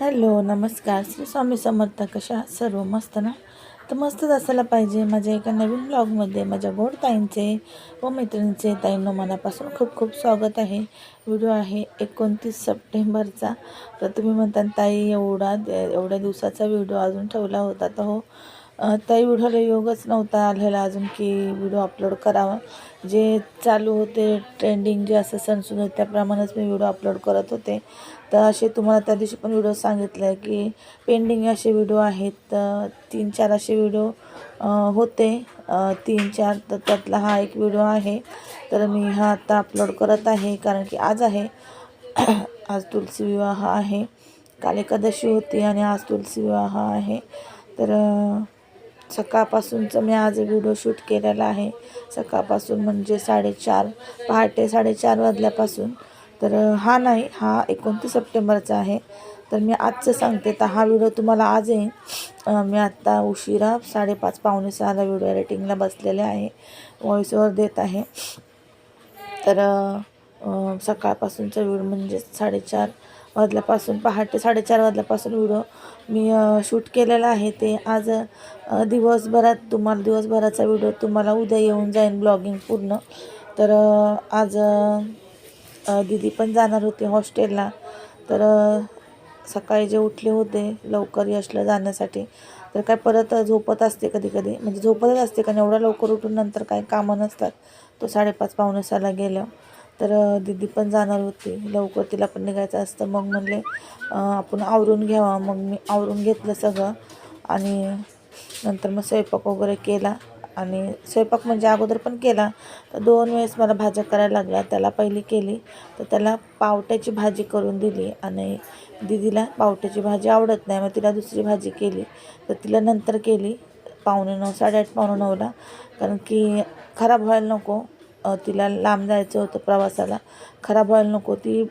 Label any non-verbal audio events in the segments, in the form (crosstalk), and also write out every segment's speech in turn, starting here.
Hello नमस्कार. श्री स्वामी समर्थ कशा सर्व मस्त ना? तर मस्तच असायला पाहिजे. माझ्या एका नवीन ब्लॉगमध्ये माझ्या गोड ताईंचे व मैत्रिणींचे ताईंनो मनापासून खूप खूप स्वागत आहे. व्हिडिओ आहे एकोणतीस सप्टेंबरचा. तर तुम्ही म्हणता ताई एवढा एवढ्या दिवसाचा व्हिडिओ अजून ठेवला होता. तर हो त्याही व्हिडिओला योगच नव्हता आलेला अजून की व्हिडिओ अपलोड करावा. जे चालू होते ट्रेंडिंग जे असं सणसून होते त्याप्रमाणेच मी व्हिडिओ अपलोड करत होते. तर असे तुम्हाला त्या दिवशी पण व्हिडिओ सांगितलं आहे की पेंडिंग असे व्हिडिओ आहेत. तर तीन चार असे व्हिडिओ होते. तीन चार तर त्यातला हा एक व्हिडिओ आहे. तर मी हा आता अपलोड करत आहे कारण की आज आहे. (clears throat) आज तुलसी विवाह आहे. काल एकादशी होती आणि आज तुलसी विवाह आहे. तर सकाळपासूनचं मी आज व्हिडिओ शूट केलेला आहे. सकाळपासून म्हणजे साडेचार पहाटे साडेचार वाजल्यापासून. तर हा नाही हा एकोणतीस सप्टेंबरचा आहे. तर मी आजचं सांगते. तर हा व्हिडिओ तुम्हाला आज आहे. मी आत्ता उशिरा साडेपाच पावणे सहाला व्हिडिओ एडिटिंगला बसलेले आहे. व्हॉईस ओव्हर देत आहे. तर सकाळपासूनचा व्हिडिओ म्हणजे साडेचार वाजल्यापासून पहाटे साडेचार वाजल्यापासून व्हिडिओ मी शूट केलेला आहे ते. आज दिवसभरात तुम्हाला दिवसभराचा व्हिडिओ तुम्हाला उद्या येऊन जाईन ब्लॉगिंग पूर्ण. तर आज दिदी दीदी पण जाणार होती हॉस्टेलला. तर सकाळी जे उठले होते लवकर यशला जाण्यासाठी. तर काय परत झोपत असते कधी कधी म्हणजे झोपतच असते कारण एवढं लवकर उठून नंतर काही कामं नसतात. तो साडेपाच पावणे गेलं. तर दीदी पण जाणार होती. लवकर तिला पण निघायचं असतं. मग म्हणले आपण आवरून घ्यावा. मग मी आवरून घेतलं सगळं. आणि नंतर मग स्वयंपाक वगैरे केला. आणि स्वयंपाक म्हणजे अगोदर पण केला. तर दोन वेळेस मला भाज्या करायला लागल्या. त्याला पहिली केली. तर त्याला पावट्याची भाजी करून दिली. आणि दीदीला पावट्याची भाजी आवडत नाही. मग तिला दुसरी भाजी केली. तर तिला नंतर केली. पावणे नऊ साडेआठ पावणे नऊला. कारण की खराब व्हायला नको. तिला लांब जायचं होतं प्रवासाला. खराब व्हायला नको. ती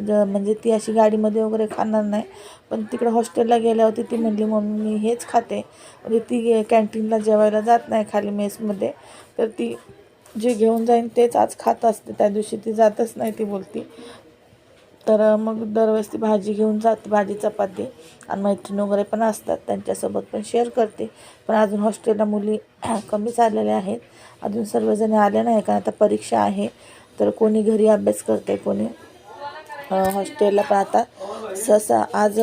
ज म्हणजे ती अशी गाडीमध्ये वगैरे खाणार नाही. पण तिकडे हॉस्टेलला गेल्यावरती ती म्हणली मम्मी मी हेच खाते. म्हणजे ती कॅन्टीनला जेवायला जात नाही खाली मेसमध्ये. तर ती जे घेऊन जाईन तेच आज खात असते. त्या दिवशी ती जातच नाही ती बोलती. तर मग दरवेळेस ती भाजी घेऊन जाते भाजी चपाती आणि मैत्रीण वगैरे पण असतात. त्यांच्यासोबत पण शेअर करते. पण अजून हॉस्टेलला मुली (clears throat) कमीच आलेल्या आहेत. अजून सर्वजण आले नाही कारण आता परीक्षा आहे. तर कोणी घरी अभ्यास करते कोणी हॉस्टेलला पण आता सहसा आज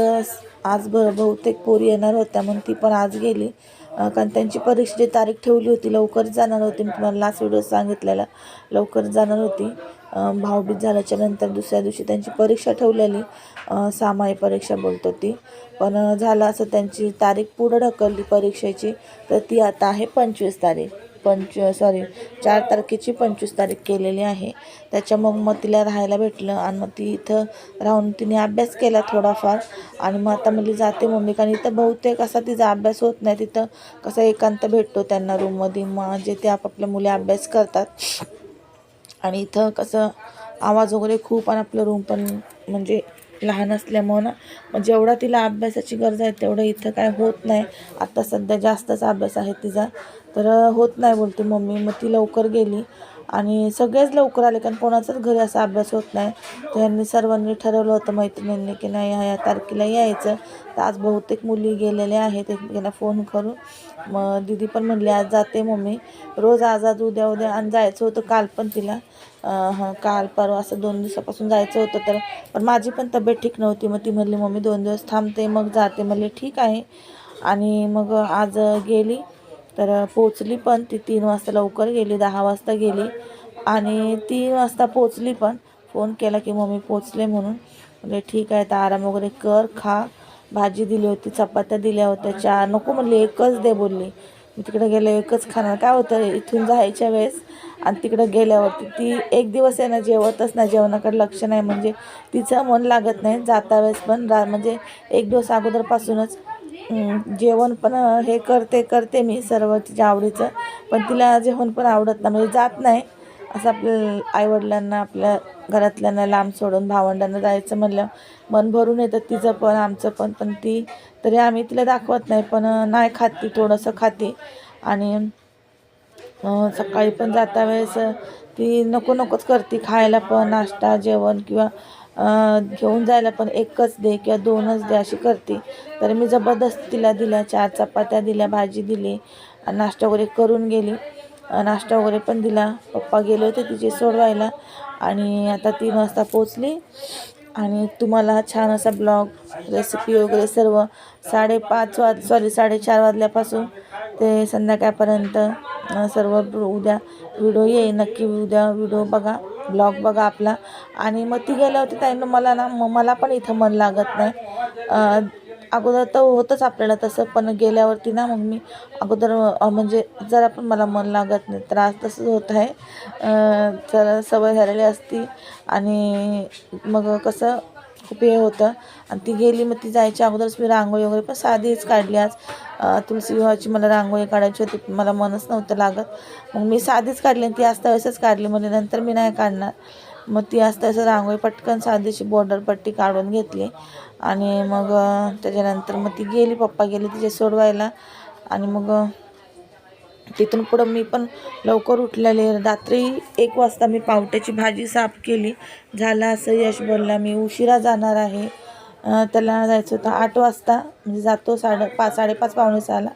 आज ब बहुतेक पोरी येणार होत्या म्हणून ती पण आज गेली. कारण त्यांची परीक्षेची तारीख ठेवली होती. लवकर जाणार होती. मी तुम्हाला लास्ट व्हिडिओ सांगितलेला. लवकर जाणार होती. अ, भाऊबीज झाल्याच्यानंतर दुसऱ्या दिवशी त्यांची परीक्षा ठेवलेली. अ, सामाई परीक्षा बोलतो ती. पण झालं असं त्यांची तारीख पुढं ढकलली परीक्षेची. तर ती आता आहे पंचवीस तारीख. पंच सॉरी चार तारखेची पंचवीस तारीख केलेली आहे. त्याच्या मग मग तिला राहायला भेटलं आणि मग ती इथं राहून तिने अभ्यास केला थोडाफार. आणि मग आता मुली जाते मम्मी कारण इथं बहुतेक असा तिचा अभ्यास होत नाही. तिथं कसा एकांत भेटतो त्यांना रूममध्ये मग जे ते आपापल्या मुली अभ्यास करतात. आणि इथं कसं आवाज वगैरे खूप आणि आपलं रूम पण म्हणजे लहान असल्यामुळं ना मग जेवढा तिला अभ्यासाची गरज आहे तेवढं इथं काय होत नाही. आत्ता सध्या जास्तच अभ्यास आहे तिचा. तर होत नाही बोलते मम्मी. मग ती लवकर गेली. आणि सगळेच लवकर आले कारण कोणाचाच घरी असा अभ्यास होत नाही. तर यांनी सर्वांनी ठरवलं होतं मैत्रिणींनी की नाही ह्या या तारखेला यायचं. तर आज बहुतेक मुली गेलेल्या आहेत एकमेकांना फोन करून. मग दिदी पण म्हणली आज जाते मम्मी. रोज आज आज उद्या उद्या. आणि जायचं होतं काल पण तिला. काल परवा असं दोन दिवसापासून जायचं होतं तर पण माझी पण तब्येत ठीक नव्हती. मग ती म्हणली मम्मी दोन दिवस थांबते मग जाते. म्हणले ठीक आहे. आणि मग आज गेली तर पोचली पण. ती तीन वाजता लवकर गेली दहा वाजता गेली. आणि तीन वाजता पोचली पण. फोन केला की मम्मी पोचले म्हणून. म्हणजे ठीक आहे तर आराम वगैरे कर खा. भाजी दिली होती चपात्या दिल्या होत्या चहा. नको म्हणली एकच दे बोलली. मी तिकडं गेले एकच खाणार. काय होतं इथून जायच्या वेळेस आणि तिकडं गेल्यावरती ती एक दिवस आहे ना जेवतच नाही. जेवणाकडे लक्ष नाही. म्हणजे तिचं मन लागत नाही. जाता वेळेस पण रा म्हणजे एक दिवस अगोदरपासूनच जेवण पण हे करते करते मी सर्व तिच्या आवडीचं. पण तिला जेवण पण आवडत नाही. म्हणजे जात नाही. असं आपल्या आईवडिलांना आपल्या घरातल्यांना लांब सोडून भावंडांना जायचं म्हणलं मन भरून येतं तिचं पण आमचं पण पण ती तरी आम्ही तिला दाखवत नाही पण नाही खात ती थोडंसं खाते. आणि सकाळी पण जाता वेळेस ती नको नकोच करते खायला पण नाश्ता जेवण किंवा घेऊन जायला पण एकच दे किंवा दोनच दे अशी करते. तर मी जबरदस्त तिला दिल्या चार चपात्या दिल्या भाजी दिली आणि नाश्ता वगैरे करून गेली. नाश्ता वगैरे पण दिला. पप्पा गेले होते तिचे सोडवायला आणि आता तीन वाजता पोचली आणि तुम्हाला छान असा ब्लॉग रेसिपी वगैरे सर्व साडेपाच वाज सॉरी साडेचार वाजल्यापासून ते संध्याकाळपर्यंत सर्व उद्या व्हिडिओ येईल. नक्की उद्या व्हिडिओ बघा ब्लॉग बघा आपला. आणि मग ती गेल्या होती त्यांना मला ना मला पण इथं मन लागत नाही. अगोदर तर होतंच आपल्याला तसं पण गेल्यावरती ना मग मी अगोदर म्हणजे जरा पण मला मन लागत नाही त्रास तसंच होत आहे. जरा सवय झालेली असती आणि मग कसं खूप हे होतं. आणि ती गेली मग ती जायच्या अगोदरच मी रांगोळी वगैरे पण साधीच काढली आज. तुलसी विवाहाची मला रांगोळी काढायची होती पण मला मनच नव्हतं लागत. मग मी साधीच काढली आणि ती आज वेळेसच काढली म्हणजे नंतर मी नाही काढणार. मग ती असता वेळेस रांगोळी पटकन साधीशी बॉर्डर पट्टी काढून घेतली. आणि मग त्याच्यानंतर मग ती गेली पप्पा गेले तिचे सोडवायला. आणि मग तिथून पुढं मी पण लवकर उठलेले. रात्री एक वाजता मी पावट्याची भाजी साफ केली. झालं असं यश बोलला मी उशिरा जाणार आहे. त्याला जायचं होतं आठ वाजता. म्हणजे जातो साडे पाच साडेपाच पावणे सहाला.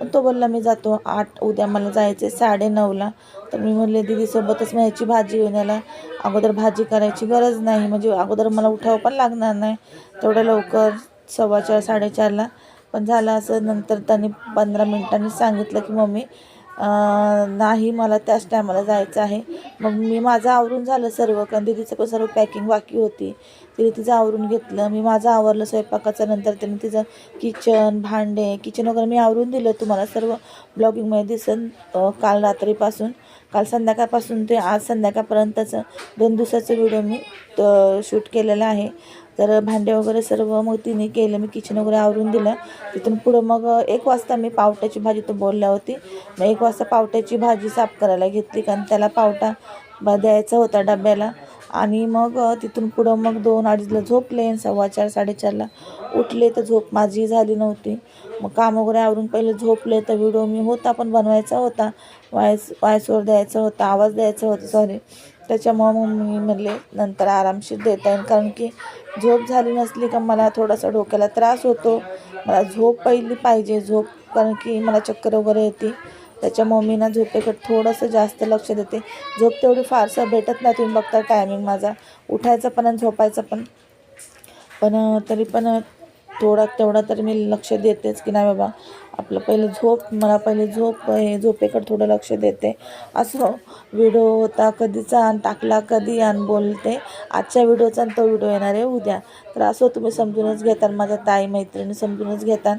पण तो बोलला मी जातो आठ उद्या मला जायचं आहे साडेनऊला तर मी म्हणले दीदीसोबतच मी ह्याची भाजी घेऊन अगोदर भाजी करायची गरज नाही. म्हणजे अगोदर मला उठावं पण लागणार नाही. तेवढं लवकर सव्वा चार साडेचारला. पण झालं असं. नंतर त्यांनी पंधरा मिनिटांनी सांगितलं की मम्मी नाही मला त्याच टायमाला जायचं आहे. मग मी माझं आवरून झालं सर्व कारण दिदीचं पण सर्व पॅकिंग बाकी होती. तिने तिचं आवरून घेतलं. मी माझं आवरलं स्वयंपाकाचं नंतर त्याने तिचं किचन भांडे किचन वगैरे मी आवरून दिलं. तुम्हाला सर्व ब्लॉगिंगमध्ये दिसन काल रात्रीपासून. काल संध्याकाळपासून ते आज संध्याकाळपर्यंतचं दोन दिवसाचं व्हिडिओ मी शूट केलेला आहे. तर भांडे वगैरे सर्व मग तिने केलं. मी किचन वगैरे आवरून दिलं. तिथून पुढं मग एक वाजता मी पावट्याची भाजी तो बोलल्या होती. मग एक वाजता पावट्याची भाजी साफ करायला घेतली. कारण त्याला पावटा ब- द्यायचा होता डब्याला. आणि मग तिथून पुढं मग दोन अडीचला झोपले. आणि सव्वा चार साडेचारला उठले तर झोप माझी झाली नव्हती. मग काम वगैरे आवरून पहिले झोपले तर व्हिडिओ मी होता पण बनवायचा होता. वायस वायसवर द्यायचा होता. आवाज द्यायचा होता. सॉरी त्याच्यामुळं मग मी म्हणले नंतर आरामशीर देता येईल. कारण की झोप झाली नसली का मला थोडासा डोक्याला त्रास होतो. मला झोप पहिली पाहिजे झोप कारण की मला चक्कर वगैरे येते. त्याच्यामुळं मी ना झोपेकडे थोडंसं जास्त लक्ष देते. झोप तेवढी फारसं भेटत नाही तुम्ही बघता टायमिंग माझा. उठायचं पण आणि झोपायचं पण. पण तरी पण थोडा तेवढा तर मी लक्ष देतेच की नाही बाबा. आपलं पहिलं झोप मला पहिले झोप हे झोपेकडे थोडं लक्ष देते. असं व्हिडिओ होता कधीचा आणि टाकला कधी आणि बोलते. आजच्या व्हिडिओचा आणि तो व्हिडिओ येणार आहे उद्या. तर असं तुम्ही समजूनच घेताल माझ्या ताई मैत्रिणी समजूनच घेतात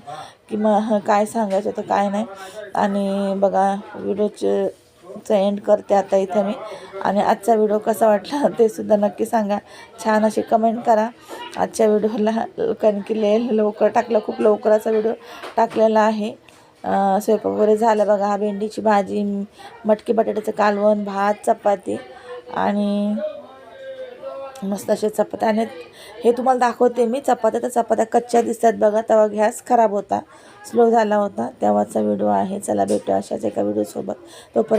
की मग काय सांगायचं तर काय नाही. आणि बघा व्हिडिओचे चं एंड करते आता इथं मी. आणि आजचा व्हिडिओ कसा वाटला ते सुद्धा नक्की सांगा. छान अशी कमेंट करा. आजच्या व्हिडिओला कारण की ले लवकर टाकलं खूप लवकराचा व्हिडिओ टाकलेला आहे. स्वयंपाक वगैरे झालं बघा. हा भेंडीची भाजी मटकी बटाट्याचं कालवण भात चपाती आणि मस्त असे चपात्या. आणि हे तुम्हाला दाखवते मी. चपात्या तर चपात्या कच्च्या दिसतात बघा. तेव्हा गॅस खराब होता. स्लो झाला होता. तेव्हाचा व्हिडिओ आहे. चला भेटू अशाच एका व्हिडिओसोबत तोपर्यंत